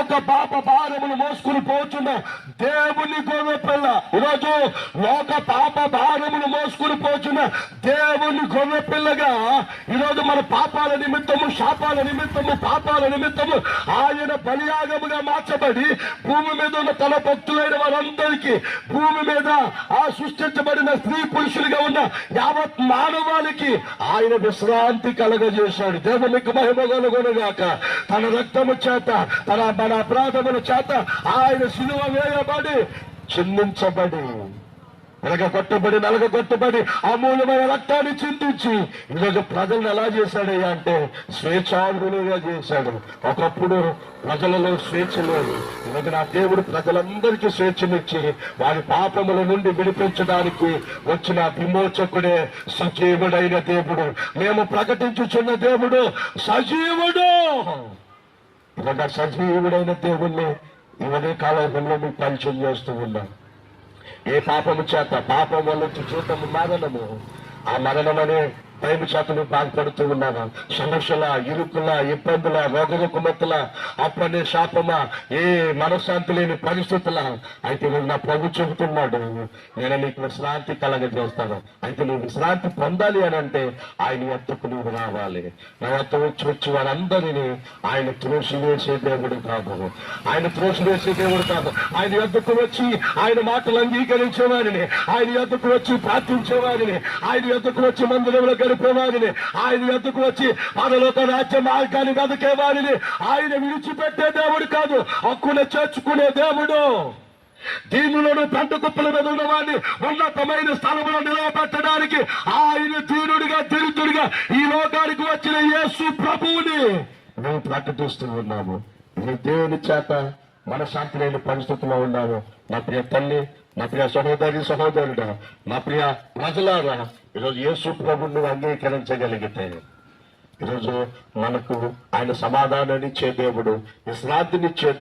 లోక పాప భారములు మోసుకుని పోతున్న దేవుని గొర్రె పిల్ల. ఈరోజు లోక పాప భారములు మోసుకుని పోతున్న దేవుని గొర్రె పిల్లగా ఈరోజు మన పాపాల నిమిత్తము శాపాల నిమిత్తము పాపాల నిమిత్తము ఆయన బలియాగముగా మార్చబడి భూమి మీద ఉన్న తన భక్తులైన వారందరికీ భూమి మీద ఆ సృష్టించబడిన స్త్రీ పురుషులుగా ఉన్న యావత్ మానవాళికి ఆయన విశ్రాంతి కలగజేశాడు. దేవునికి మహిమ తన రక్తము చేత తన మన అపరాధముల చేత ఆయన సిలువ వేయబడి చెల్లించబడి. నలగ కొట్టబడి నలగ కొట్టబడి అమూల్యమైన రక్తాన్ని చింతించి ఈరోజు ప్రజలను ఎలా చేశాడయ్యా అంటే స్వేచ్ఛాంగులుగా చేశాడు. ఒకప్పుడు ప్రజలలో స్వేచ్ఛ లేదు. ఈరోజు నా దేవుడు ప్రజలందరికీ స్వేచ్ఛనిచ్చి వారి పాపముల నుండి విడిపించడానికి వచ్చిన విమోచకుడే సజీవుడైన దేవుడు. మేము ప్రకటించుచున్న దేవుడు సజీవుడు. ఇలాగ సజీవుడైన దేవుణ్ణి ఇవన్నీ కాలంలో మీకు పరిచయం చేస్తూ ఉన్నాం. ఏ పాపము చేత పాపం వల్ల వచ్చి మరణము ఆ మరణం అనే భయం చేత బాధపడుతూ ఉన్నావా? సమస్యల ఇరుకుల ఇబ్బందుల రోగముకుమతుల అప్పనే శాపమా? ఏ మనశ్శాంతి లేని పరిస్థితుల? అయితే నువ్వు నా ప్రభు చెబుతున్నాడు. నేను నీకు విశ్రాంతి కలగజేస్తాను. అయితే నువ్వు విశ్రాంతి పొందాలి అని అంటే ఆయన ఎత్తుకు నువ్వు రావాలి. నా ఎత్త వచ్చి వచ్చి వారందరినీ ఆయన త్రోసి వేసే దేవుడు కాదు. ఆయన త్రోసి వేసే దేవుడు కాదు. ఆయన ఎద్దుకు వచ్చి ఆయన మాటలు అంగీకరించేవారిని. ఆయన ఎద్దుకు వచ్చి ప్రార్థించే వారిని ఆయన ఎద్దుకు వచ్చి మందిరంలో గడిపే ఆయన ఎద్దుకు వచ్చి పదలోక రాజ్య మార్గాన్ని వెతికే వారిని ఆయన విడిచిపెట్టే దేవుడు కాదు హక్కున చేర్చుకునే దేవుడు. దీనిలోను పెంట కుప్పల మీద ఉన్నవాడిని ఉన్నతమైన స్థలంలో నిలవబెట్టడానికి ఆయన దీనుడిగా దరిద్రుడిగా ఈ లోకానికి వచ్చిన యేసు ప్రభువుని మేము ప్రకటిస్తూ ఉన్నాము ఇది దేవుని చేత మనశ్శాంతి లేని పరిస్థితిలో ఉన్నాము నా ప్రియ తల్లి నా ప్రియ సహోదరి సహోదరుడా నా ప్రియ ప్రజలారా ఈరోజు యేసు ప్రభుని అంగీకరించగలిగితే ఈరోజు మనకు ఆయన సమాధానాన్ని ఇచ్చే దేవుడు విశ్రాంతినిచ్చే